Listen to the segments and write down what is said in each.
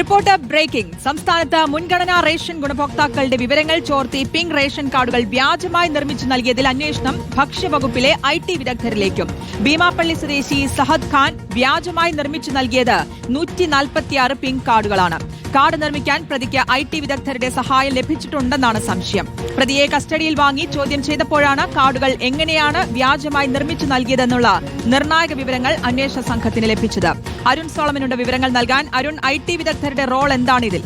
Report breaking. സംസ്ഥാനത്ത് മുൻഗണനാ ration ഗുണഭോക്താക്കളുടെ വിവരങ്ങൾ ചോർത്തി പിങ്ക് റേഷൻ കാർഡുകൾ വ്യാജമായി നിർമ്മിച്ചു നൽകിയതിൽ അന്വേഷണം ഭക്ഷ്യവകുപ്പിലെ ഐ ടി വിദഗ്ധരിലേക്കും. ഭീമാപ്പള്ളി സ്വദേശി സഹദ് ഖാൻ വ്യാജമായി നിർമ്മിച്ചു നൽകിയത് നൂറ്റി നാൽപ്പത്തിയാറ് പിങ്ക് കാർഡുകളാണ്. കാർഡ് നിർമ്മിക്കാൻ പ്രതിക്ക് ഐ ടി വിദഗ്ധരുടെ സഹായം ലഭിച്ചിട്ടുണ്ടെന്നാണ് സംശയം. പ്രതിയെ കസ്റ്റഡിയിൽ വാങ്ങി ചോദ്യം ചെയ്തപ്പോഴാണ് കാർഡുകൾ എങ്ങനെയാണ് വ്യാജമായി നിർമ്മിച്ചു നൽകിയതെന്നുള്ള നിർണായക വിവരങ്ങൾ അന്വേഷണ സംഘത്തിന് ലഭിച്ചത്. അരുൺ സോളമനുണ്ട് വിവരങ്ങൾ നൽകാൻ. അരുൺ ഐ ടി വിദഗ്ധരുടെ റോൾ എന്താണ് ഇതിൽ?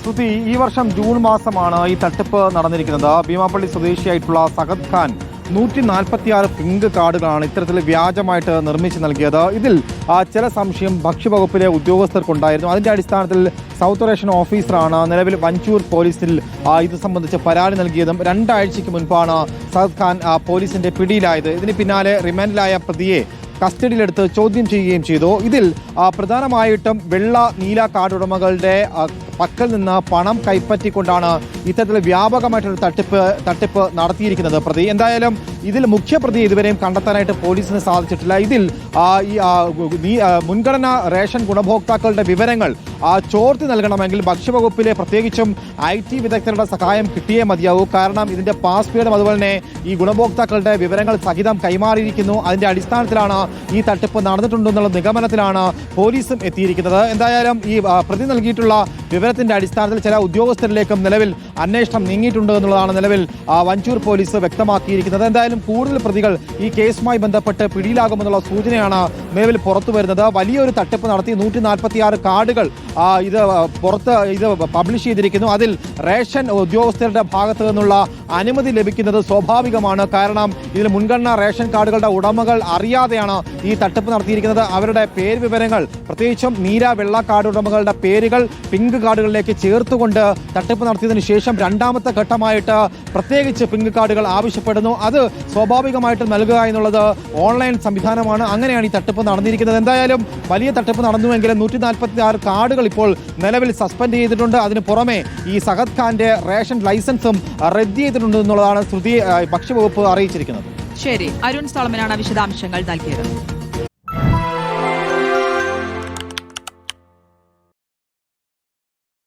ശ്രുതി ഈ വർഷം ജൂൺ മാസമാണ് ഈ തട്ടിപ്പ് നടന്നിരിക്കുന്നത്. ഭീമാപ്പള്ളി സ്വദേശിയായിട്ടുള്ള സഹദ് ഖാൻ നൂറ്റി നാൽപ്പത്തിയാറ് പിങ്ക് കാർഡുകളാണ് ഇത്തരത്തിൽ വ്യാജമായിട്ട് നിർമ്മിച്ച് നൽകിയത്. ഇതിൽ ചില സംശയം ഭക്ഷ്യവകുപ്പിലെ ഉദ്യോഗസ്ഥർക്കുണ്ടായിരുന്നു. അതിന്റെ അടിസ്ഥാനത്തിൽ സൗത്ത് റേഷൻ ഓഫീസറാണ് നിലവിൽ വഞ്ചൂർ പോലീസിൽ ഇത് സംബന്ധിച്ച് പരാതി നൽകിയതും രണ്ടാഴ്ചയ്ക്ക് മുൻപാണ് സഹദ് ഖാൻ പോലീസിന്റെ പിടിയിലായത്. ഇതിന് പിന്നാലെ റിമാൻഡിലായ പ്രതിയെ കസ്റ്റഡിയിലെടുത്ത് ചോദ്യം ചെയ്യുകയും ചെയ്തു. ഇതിൽ പ്രധാനമായിട്ടും വെള്ള നീല കാർഡ് ഉടമകളുടെ പക്കൽ നിന്ന് പണം കൈപ്പറ്റിക്കൊണ്ടാണ് ഇത്തരത്തിൽ വ്യാപകമായിട്ടൊരു തട്ടിപ്പ് തട്ടിപ്പ് നടത്തിയിരിക്കുന്നത്. പ്രതി എന്തായാലും ഇതിൽ മുഖ്യപ്രതി ഇതുവരെയും കണ്ടെത്താനായിട്ട് പോലീസിന് സാധിച്ചിട്ടില്ല. ഇതിൽ ഈ മുൻഗണന റേഷൻ ഗുണഭോക്താക്കളുടെ വിവരങ്ങൾ ചോർത്തി നൽകണമെങ്കിൽ ഭക്ഷ്യവകുപ്പിലെ പ്രത്യേകിച്ചും ഐ ടി വിദഗ്ധരുടെ സഹായം കിട്ടിയേ മതിയാവൂ. കാരണം ഇതിന്റെ പാസ്വേഡും അതുപോലെ തന്നെ ഈ ഗുണഭോക്താക്കളുടെ വിവരങ്ങൾ സഹിതം കൈമാറിയിരിക്കുന്നു. അതിന്റെ അടിസ്ഥാനത്തിലാണ് ഈ തട്ടിപ്പ് നടന്നിട്ടുണ്ടെന്നുള്ള നിഗമനത്തിലാണ് പോലീസും എത്തിയിരിക്കുന്നത്. എന്തായാലും ഈ പ്രതി നൽകിയിട്ടുള്ള വിവരത്തിന്റെ അടിസ്ഥാനത്തിൽ ചില ഉദ്യോഗസ്ഥരിലേക്കും നിലവിൽ അന്വേഷണം നീങ്ങിയിട്ടുണ്ട് എന്നുള്ളതാണ് നിലവിൽ വഞ്ചൂർ പോലീസ് വ്യക്തമാക്കിയിരിക്കുന്നത്. എന്തായാലും കൂടുതൽ പ്രതികൾ ഈ കേസുമായി ബന്ധപ്പെട്ട് പിടിയിലാകുമെന്നുള്ള സൂചനയാണ് നിലവിൽ പുറത്തു വരുന്നത്. വലിയൊരു തട്ടിപ്പ് നടത്തി നൂറ്റി നാൽപ്പത്തിയാറ് കാർഡുകൾ ഇത് പുറത്ത് ഇത് പബ്ലിഷ് ചെയ്തിരിക്കുന്നു. അതിൽ റേഷൻ ഉദ്യോഗസ്ഥരുടെ ഭാഗത്തു നിന്നുള്ള അനുമതി ലഭിക്കുന്നത് സ്വാഭാവികമാണ്. കാരണം ഇതിൽ മുൻഗണന റേഷൻ കാർഡുകളുടെ ഉടമകൾ അറിയാതെയാണ് ഈ തട്ടിപ്പ് നടത്തിയിരിക്കുന്നത്. അവരുടെ പേര് വിവരങ്ങൾ പ്രത്യേകിച്ചും നീല വെള്ള കാർഡ് ഉടമകളുടെ പേരുകൾ പിങ്ക് കാർഡുകളിലേക്ക് ചേർത്തുകൊണ്ട് തട്ടിപ്പ് നടത്തിയതിനു ശേഷം രണ്ടാമത്തെ ഘട്ടമായിട്ട് പ്രത്യേകിച്ച് പിങ്ക് കാർഡുകൾ ആവശ്യപ്പെടുന്നു. അത് സ്വാഭാവികമായിട്ട് നൽകുക എന്നുള്ളത് ഓൺലൈൻ സംവിധാനമാണ്. അങ്ങനെയാണ് ഈ തട്ടിപ്പ് നടന്നിരിക്കുന്നത്. എന്തായാലും വലിയ തട്ടിപ്പ് നടന്നുവെങ്കിലും നൂറ്റി നാൽപ്പത്തി ആറ് കാർഡുകൾ ഇപ്പോൾ നിലവിൽ സസ്പെൻഡ് ചെയ്തിട്ടുണ്ട്. അതിന് പുറമെ ഈ സഹദ് ഖാന്റെ റേഷൻ ലൈസൻസും റദ്ദ് ചെയ്തിട്ടുണ്ട് എന്നുള്ളതാണ് ശ്രുതി ഭക്ഷ്യവകുപ്പ് അറിയിച്ചിരിക്കുന്നത്. ശരി. അരുൺ സോളമനാണ് വിശദാംശങ്ങൾ നൽകിയത്.